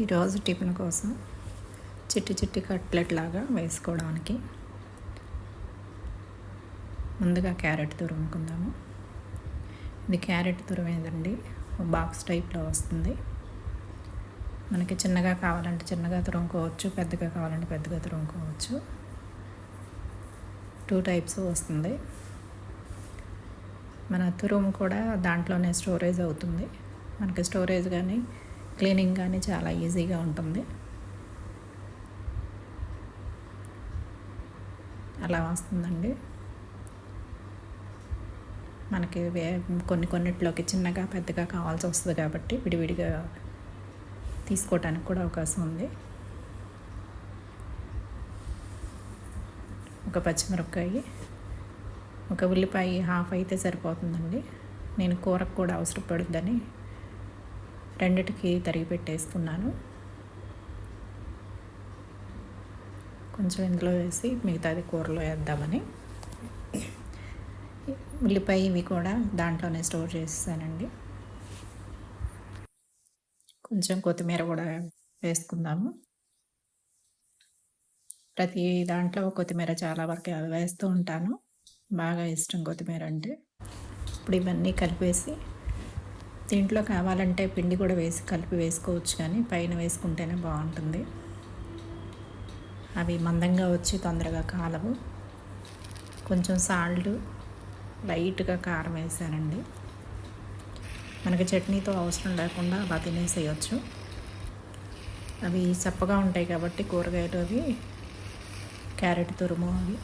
ఈరోజు టిఫిన్ కోసం చిట్టి చిట్టి కట్లెట్ లాగా వేసుకోవడానికి ముందుగా క్యారెట్ తురుముకుందాము. ఇది క్యారెట్ తురుమేదండి బాక్స్ టైప్లో వస్తుంది. మనకి చిన్నగా కావాలంటే చిన్నగా తురుముకోవచ్చు పెద్దగా కావాలంటే పెద్దగా తురుముకోవచ్చు. టూ టైప్స్ వస్తుంది. మన తురుము కూడా దాంట్లోనే స్టోరేజ్ అవుతుంది. మనకి స్టోరేజ్ కానీ క్లీనింగ్ కానీ చాలా ఈజీగా ఉంటుంది. అలా వస్తుందండి. మనకి వే కొన్ని కొన్నిట్లోకి చిన్నగా పెద్దగా కావాల్సి వస్తుంది కాబట్టి విడివిడిగా తీసుకోవటానికి కూడా అవకాశం ఉంది. ఒక పచ్చిమిరపకాయ ఒక ఉల్లిపాయ హాఫ్ అయితే సరిపోతుందండి. నేను కూరకు కూడా అవసరపడుద్దని రెండిటికి తరిగి పెట్టేసుకున్నాను. కొంచెం ఇందులో వేసి మిగతాది కూరలో వేద్దామని. ఉల్లిపాయ ఇవి కూడా దాంట్లోనే స్టోర్ చేసేసానండి. కొంచెం కొత్తిమీర కూడా వేసుకుందాము. ప్రతి దాంట్లో కొత్తిమీర చాలా వరకు వేస్తూ ఉంటాను. బాగా ఇష్టం కొత్తిమీర అంటే. ఇప్పుడు ఇవన్నీ కలిపేసి దీంట్లో కావాలంటే పిండి కూడా వేసి కలిపి వేసుకోవచ్చు కానీ పైన వేసుకుంటేనే బాగుంటుంది. అవి మందంగా వచ్చి తొందరగా కాలవు. కొంచెం సాల్ట్ లైట్గా కారం వేసానండి. మనకి చట్నీతో అవసరం లేకుండా అలా తినేసేయచ్చు. అవి చప్పగా ఉంటాయి కాబట్టి కూరగాయలు అవి క్యారెట్ తురుము అవి.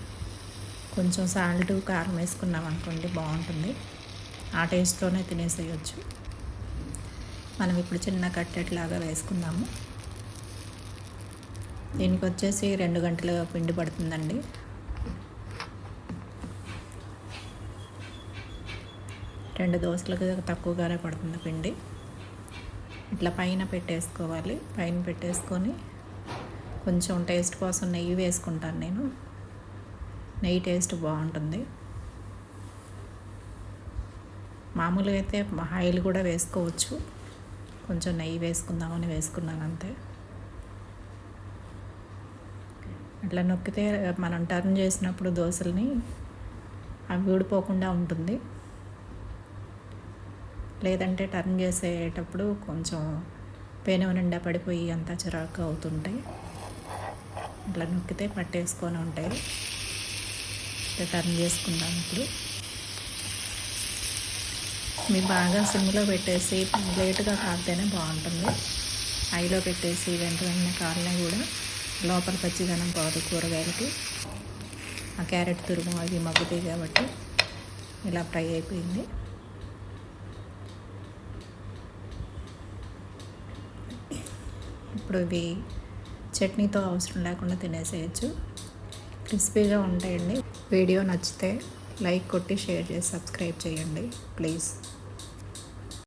కొంచెం సాల్ట్ కారం వేసుకున్నాం అనుకోండి బాగుంటుంది. ఆ టేస్ట్తోనే తినేసేయచ్చు. మనం ఇప్పుడు చిన్న కట్లెట్ లాగా వేసుకుందాము. దీనికి వచ్చేసి రెండు గంటలు పిండి పడుతుందండి. రెండు దోశలకు తక్కువగానే పడుతుంది పిండి. ఇట్లా పైన పెట్టేసుకోవాలి. పైన పెట్టేసుకొని కొంచెం టేస్ట్ కోసం నెయ్యి వేసుకుంటాను నేను. నెయ్యి టేస్ట్ బాగుంటుంది. మామూలుగా అయితే ఆయిల్ కూడా వేసుకోవచ్చు. కొంచెం నెయ్యి వేసుకుందామని వేసుకున్నాను అంతే. అట్లా నొక్కితే మనం టర్న్ చేసినప్పుడు దోశల్ని అవి ఊడిపోకుండా ఉంటుంది. లేదంటే టర్న్ చేసేటప్పుడు కొంచెం పెను నిండా పడిపోయి అంతా చిరాకు అవుతుంటాయి. అట్లా నొక్కితే పట్టేసుకొని ఉంటాయి. టర్న్ చేసుకుందాం ఇప్పుడు. మీరు బాగా సిమ్లో పెట్టేసి లేటుగా కాలితేనే బాగుంటుంది. ఐలో పెట్టేసి వెంట వెంటనే కాలినా కూడా లోపల పచ్చిదనం పోదు కూరగాయలకి. ఆ క్యారెట్ తురుము అవి మగ్గుతాయి కాబట్టి ఇలా ఫ్రై అయిపోయింది. ఇప్పుడు ఇవి చట్నీతో అవసరం లేకుండా తినేసేయచ్చు. క్రిస్పీగా ఉంటాయండి. వీడియో నచ్చితే లైక్ కొట్టి షేర్ చేసి సబ్స్క్రైబ్ చేయండి. ప్లీజ్.